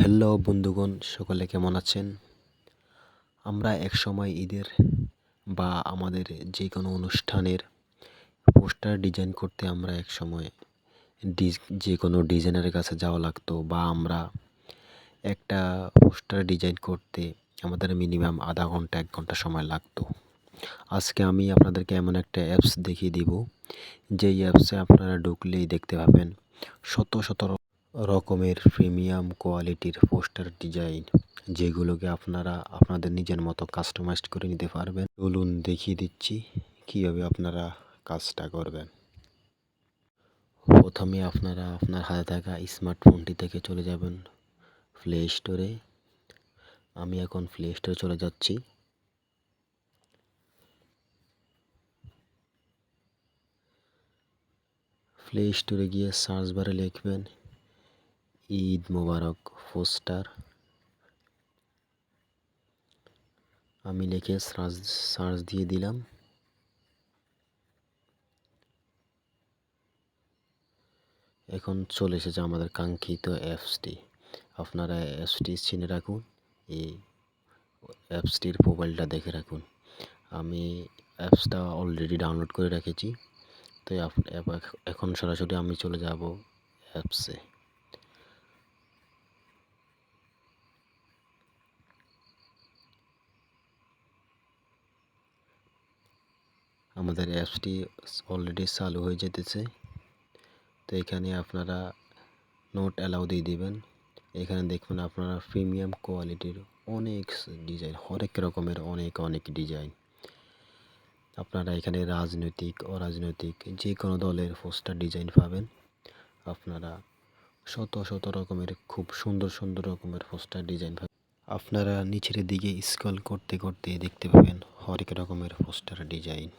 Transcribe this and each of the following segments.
Hello বন্ধুগণ, সকলে কেমন আছেন? আমরা একসময় ঈদের বা আমাদের যে কোনো অনুষ্ঠানের পোস্টার ডিজাইন করতে আমরা একসময় ডিজ যে কোনো ডিজাইনারের কাছে যাওয়া লাগতো বা আমরা একটা পোস্টার ডিজাইন করতে আমাদের মিনিমাম আধা ঘণ্টা, এক ঘণ্টা সময় লাগতো। আজকে আমি আপনাদেরকে এমন একটা অ্যাপস দেখিয়ে দিব। যেই অ্যাপসে আপনারা ঢুকলেই দেখতে পাবেন শত শত রকমের প্রিমিয়াম কোয়ালিটির পোস্টার ডিজাইন, যেগুলোকে আপনারা আপনাদের নিজের মতো কাস্টমাইজড করে নিতে পারবেন। চলুন দেখিয়ে দিচ্ছি কীভাবে আপনারা কাজটা করবেন। প্রথমে আপনারা আপনার হাতে থাকা স্মার্টফোনটি থেকে চলে যাবেন প্লে স্টোরে আমি এখন প্লে স্টোরে চলে যাচ্ছি। প্লে স্টোরে গিয়ে সার্চ বারে লিখবেন ঈদ মোবারক পোস্টার আমি লিখে সার্চ সার্চ দিয়ে দিলাম। এখন চলে এসেছে আমাদের কাঙ্ক্ষিত অ্যাপসটি। আপনারা অ্যাপসটি চিনে রাখুন, এই অ্যাপসটির মোবাইলটা দেখে রাখুন। আমি অ্যাপসটা অলরেডি ডাউনলোড করে রেখেছি, তো এখন সরাসরি আমি চলে যাব অ্যাপসে। আমাদের অ্যাপসটি অলরেডি চালু হয়ে যেতেছে। তো এখানে আপনারা নোট অ্যালাউ দিয়ে দিবেন। এখানে দেখবেন আপনারা প্রিমিয়াম কোয়ালিটির অনেক ডিজাইন হরেক রকমের অনেক অনেক ডিজাইন আপনারা এখানে রাজনৈতিক, অরাজনৈতিক যে কোনো দলের পোস্টার ডিজাইন পাবেন। আপনারা শত শত রকমের, খুব সুন্দর সুন্দর রকমের পোস্টার ডিজাইন পাবেন। আপনারা নিচের দিকে স্ক্রল করতে করতে দেখতে পাবেন হরেক রকমের পোস্টার ডিজাইন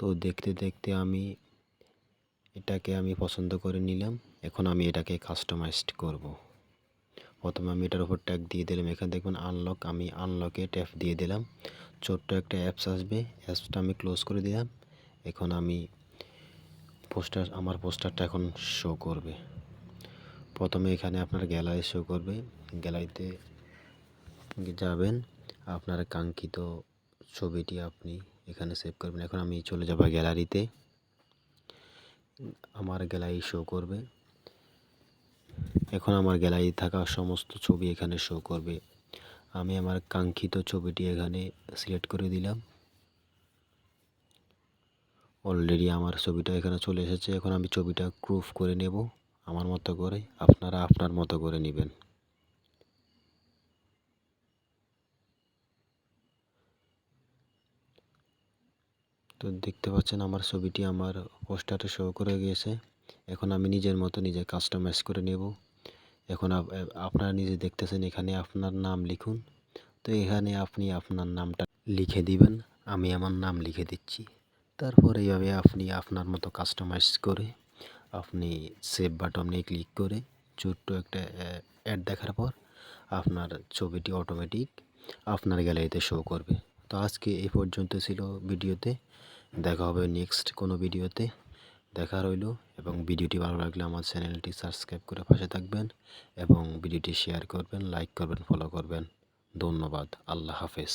তো দেখতে দেখতে আমি এটাকে আমি পছন্দ করে নিলাম। এখন আমি এটাকে কাস্টমাইজড করব। প্রথমে আমি এটার উপর ট্যাগ দিয়ে দিলাম। এখানে দেখবেন আনলক আমি আনলকে ট্যাপ দিয়ে দিলাম। ছোট্ট একটা অ্যাপস আসবে। অ্যাপসটা আমি ক্লোজ করে দিলাম। এখন আমি পোস্টার আমার পোস্টারটা এখন শো করবে। প্রথমে এখানে আপনার গ্যালারি শো করবে। গ্যালারিতে যাবেন। আপনার কাঙ্ক্ষিত ছবিটি আপনি এখানে সেভ করবেন। এখন আমি চলে যাব গ্যালারিতে আমার গ্যালারি শো করবে। এখন আমার গ্যালারি থাকা সমস্ত ছবি এখানে শো করবে। আমি আমার কাঙ্ক্ষিত ছবিটি এখানে সিলেক্ট করে দিলাম। অলরেডি আমার ছবিটা এখানে চলে এসেছে। এখন আমি ছবিটা প্রুফ করে নেব। আমার মতো করে। আপনারা আপনার মতো করে নেবেন। তো দেখতে পাচ্ছেন আমার ছবিটি আমার পোস্টারে শো করে গিয়েছে। এখন আমি নিজের মতো নিজে কাস্টমাইজ করে নেব। এখন আপনারা নিজে দেখতেছেন এখানে আপনার নাম লিখুন। তো এখানে আপনি আপনার নামটা লিখে দিবেন, আমি আমার নাম লিখে দিচ্ছি। তারপর এইভাবে আপনি আপনার মতো কাস্টমাইজ করে আপনি সেভ বাটনে ক্লিক করে ছোট্ট একটা অ্যাড দেখার পর আপনার ছবিটি অটোমেটিক আপনার গ্যালারিতে শো করবে। তো আজকে এই পর্যন্ত ছিল ভিডিওতে। দেখা হবে নেক্সট কোনো ভিডিওতে। দেখা রইল এবং ভিডিওটি ভালো লাগলে আমার চ্যানেলটি সাবস্ক্রাইব করে পাশে থাকবেন এবং ভিডিওটি শেয়ার করবেন লাইক করবেন ফলো করবেন। ধন্যবাদ। আল্লাহ হাফেজ।